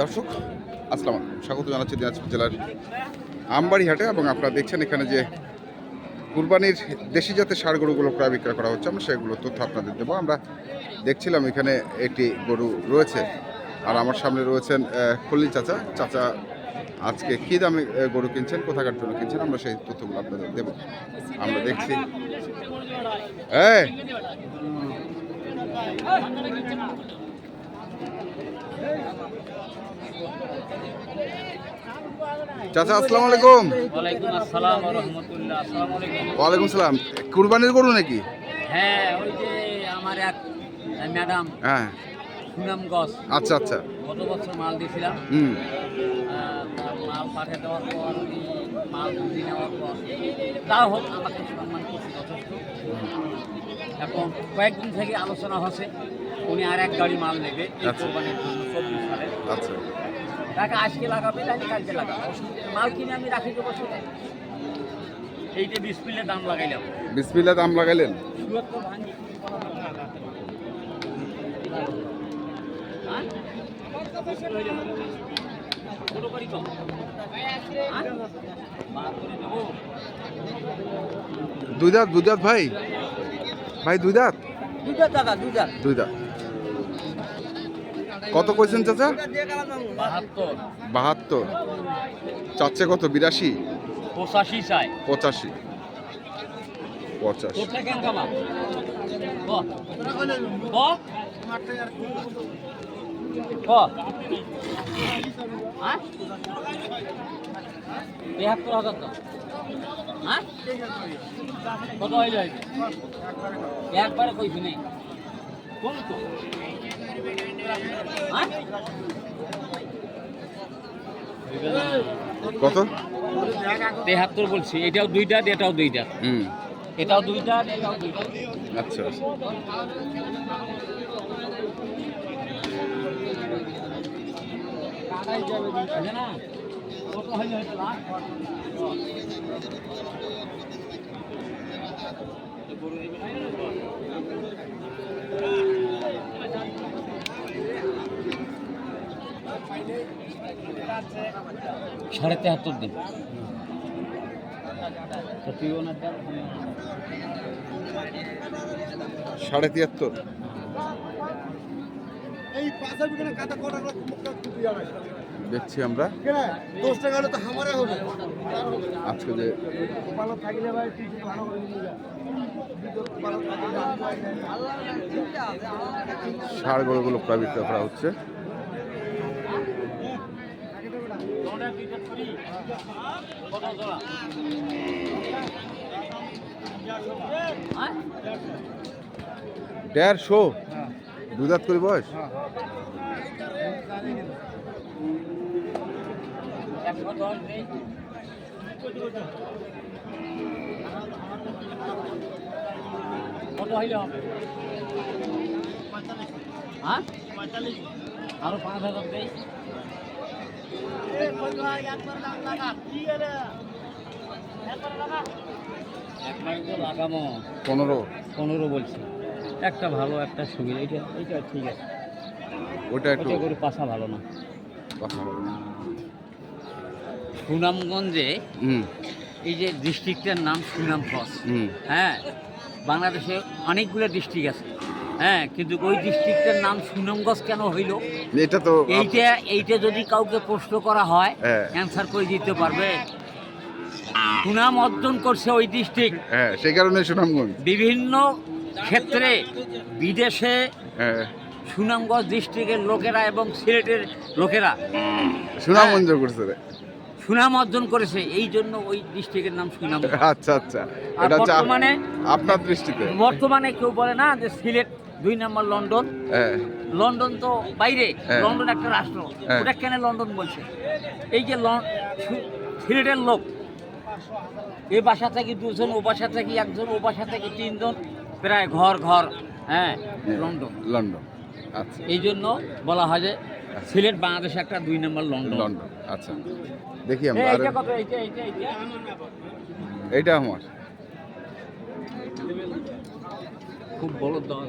দর্শক, আসসালাম স্বাগত জানাচ্ছি দিনাজপুর জেলার আমবাড়ি হাটে এবং আপনারা দেখছেন এখানে যে কুরবানির দেশি জাতের ষাড় গরুগুলো প্রায় বিক্রয় করা হচ্ছে, আমরা সেগুলো তথ্য আপনাদের দেবো। আমরা দেখছিলাম এখানে একটি গরু রয়েছে, আর আমার সামনে রয়েছেন খলিল চাচা। চাচা, আজকে কী দামে গরু কিনছেন, কোথাকার জন্য কিনছেন, আমরা সেই তথ্যগুলো আপনাদের দেবো। আমরা দেখছি। এই! চাচা আসসালামু আলাইকুম। ওয়ালাইকুম আসসালাম ওয়া রাহমাতুল্লাহ। আসসালামু আলাইকুম। সালাম। কুরবানির গরু নাকি? হ্যাঁ ওই যে আমার এক ম্যাডাম হ্যাঁ। সুনাম গছ আচ্ছা আচ্ছা। গত বছর মাল দিয়েছিলাম। হুম। মাল পাঠিয়ে দেওয়ার পর মাল বুঝে নেওয়ার পর তা হোক আমাকে সম্মান করছে যথেষ্ট। এখন কয়েকদিন থেকে আলোচনা হচ্ছে। উনি আর এক গাড়ি মাল নেবে এই আচ্ছা। কোরবানির জন্য চব্বিশ সালে আচ্ছা। আজকে লাগাবে তাহলে কালকে লাগাবে? মাল কিনে আমি রাখি দেবো সেটাই এইটা বিশ পিলে দাম লাগাইলাম। বিসমিল্লাহ দাম লাগাইলেন? হ্যাঁ? হ্যাঁ? দুই দাঁত দুই দাঁত ভাই? ভাই দুই দাঁত? দুইটা টাকা, দুই দাঁত। কত কইছেন চাচা? বাহাত্তর, চাচ্ছে কত? বিরাশি? পঁচাশি চাই। পঁচাশি। পঁচাশি? হ্যাঁ? তেহাত্তর হাজার তো। হ্যাঁ? কত হইলে হইবে একবারে কইছি নেই কোন তো? কত? তেহাত্তর বলছি। এটাও দুইটা এটাও দুইটা। হুম। এটাও দুইটা এটাও দুইটা। আচ্ছা না কত হইলে হইতো না সাড়ে তেহাত্তর দিন। সাড়ে তিয়াত্তর। দেখছি আমরা। আজকে যে ষাড় গরুগুলো বিক্রয় করা হচ্ছে কত জোড়া হ্যাঁ দেড়শো? দুই দাঁত করে বয়স? কত হইলে হবে হ্যাঁ আরও পাঁচ হাজার তো লাগামো পনেরো। পনেরো বলছি। একটা ভালো একটা সুবিধা এটা এটা ঠিক আছে। ওটা একটু করে পাশা ভালো না। সুনামগঞ্জে এই যে ডিস্ট্রিক্টের নাম সুনাম ক্রস হ্যাঁ বাংলাদেশে অনেকগুলো ডিস্ট্রিক্ট আছে। হ্যাঁ কিন্তু ওই ডিস্ট্রিক্টের নাম সুনামগঞ্জ কেন হইল? এটা তো এইটা এইটা যদি কাউকে প্রশ্ন করা হয়। অ্যান্সার করে দিতে পারবে। সুনাম অর্জন করছে ওই ডিস্ট্রিক্ট হ্যাঁ সেই কারণে সুনামগঞ্জ। বিভিন্ন ক্ষেত্রে বিদেশে হ্যাঁ। সুনামগঞ্জ ডিস্ট্রিক্টের লোকেরা এবং সিলেটের লোকেরা সুনামগঞ্জ করছে রে। সুনাম অর্জন করেছে এই জন্য ওই ডিস্ট্রিক্টের নাম সুনাম আচ্ছা আচ্ছা। এটা বর্তমানে- আপনার দৃষ্টিতে। বর্তমানে কেউ বলে না যে সিলেট দুই নম্বর লন্ডন। হ্যাঁ লন্ডন তো বাইরে। লন্ডন একটা রাষ্ট্র। ওটা কেন লন্ডন বলছে? এই যে সিলেটের লোক এ বাসা থেকে দুজন ও বাসা থেকে একজন ও বাসা থেকে তিনজন প্রায় ঘর ঘর হ্যাঁ লন্ডন। লন্ডন আচ্ছা। এই জন্য বলা হয় যে সিলেট বাংলাদেশে একটা দুই নম্বর লন্ডন। লন্ডন আচ্ছা। দেখি আমরা এইটা আমার। খুব বড় দেওয়া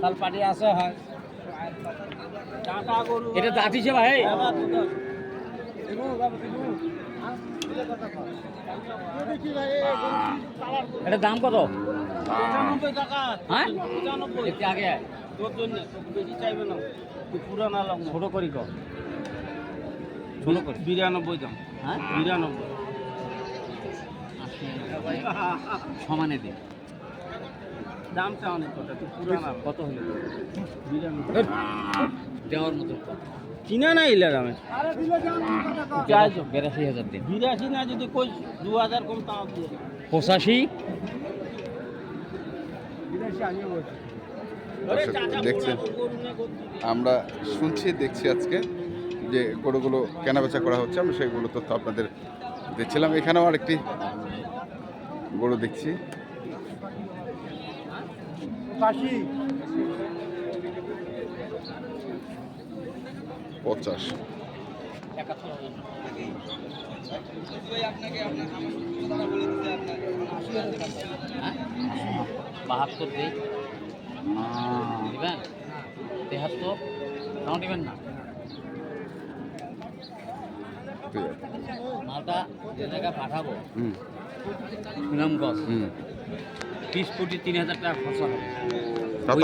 তাল পাটি আছে হয় এটা দাঁতিছে ভাই। এটা দাম কত? হ্যাঁ? আগে তোর জন্য বেশি চাইবে না তুই পুরানা লাগ ছোট করি কর ছোট করি বিরানব্বই দাম। হ্যাঁ? বিরানব্বই। আশি, সমানে দিন দামটা অনেক কথা তুই পুরানা। কত হলো? দেওয়ার মতো কিনা না ইলা দামে? বিরাশি হাজার দিন। বিরাশি না যদি কই দু হাজার কম তাও পঁচাশি? দেখছেন? আমরা শুনছি দেখছি আজকে যে গরুগুলো কেনাবেচা করা হচ্ছে আমরা সেগুলো তথ্য আপনাদের দিচ্ছিলাম। এখানেও আরেকটি গরু দেখছি। পঞ্চাশ। হ্যাঁ? বাহাত্তর দিই দিবেন? তেহাত্তর? নাও দিবেন না? মালটা যে জায়গায় পাঠাবো হুম। সুনামগঞ্জ হুম। বিশ কোটি তিন হাজার টাকা খরচা হবে।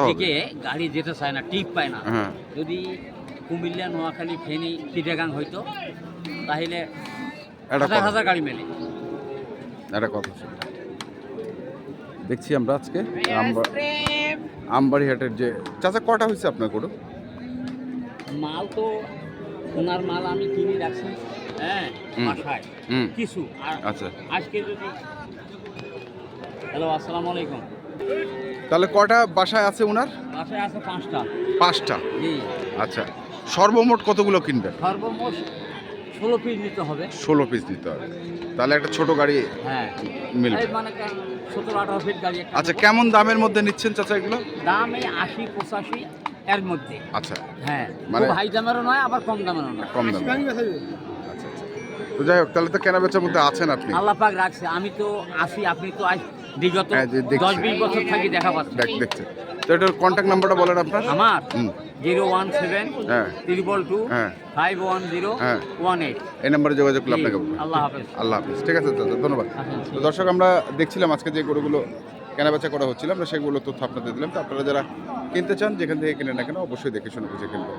ওইদিকে গাড়ি যেতে চায় না টিপ পায় না। হ্যাঁ। যদি কুমিল্লা নোয়াখালী ফেনী চিটাগাং হইতো তাহলে এটা হাজার হাজার গাড়ি মেলে। একটা কথা দেখছি আমরা আজকে আমবা- আমবাড়ি হাটের যে চাচা কটা হয়েছে আপনার গরু? মাল তো ওনার মাল আমি কিনে রাখছি। হ্যাঁ। বাসায়। কিছু। আর আচ্ছা। আজকে যদি হ্যালো আসসালামু আলাইকুম। তাহলে কটা বাসায় আছে ওনার? বাসায় আছে পাঁচটা। পাঁচটা? আচ্ছা। সর্বমোট কতগুলো কিনবেন? সর্বমোট ষোলো পিস নিতে হবে। ষোলো পিস নিতে হবে। তাহলে একটা ছোট গাড়ি হ্যাঁ। মিলবে। মানে সতেরো আঠারো ফিট গাড়ি আচ্ছা কেমন দামের মধ্যে নিচ্ছেন চাচা এগুলো? দাম এই আশি পঁচাশি এর মধ্যে। আচ্ছা। হ্যাঁ। মানে- হাই দামেরও নয় আবার কম দামেরও নয়। কম দাম আচ্ছা তো যাই হোক তাহলে তো কেনা বেচার মধ্যে আছেন আপনি। আল্লাহ পাক রাখছে আমি তো আসি আপনি তো আজ বিগত হ্যাঁ, দেখছি। দশ বিশ বছর থাকি দেখা পাচ্ছি দেখ দেখছেন তো এটার কন্ট্যাক্ট নাম্বারটা বলেন আপনার। আমার? Zero one seven triple two. Five one zero. One eight এই নাম্বারে যোগাযোগ করলে আপনাকে আল্লাহ হাফেজ। আল্লাহ হাফিজ। ঠিক আছে চাচা ধন্যবাদ। তো দর্শক আমরা দেখছিলাম আজকে যে গরুগুলো কেনাবেচা করা হচ্ছিল আমরা সেগুলো তথ্য আপনাদের দিলাম। তো আপনারা যারা কিনতে চান যেখান থেকে কিনে না কেন অবশ্যই দেখে শুনে বুঝে কিনবেন।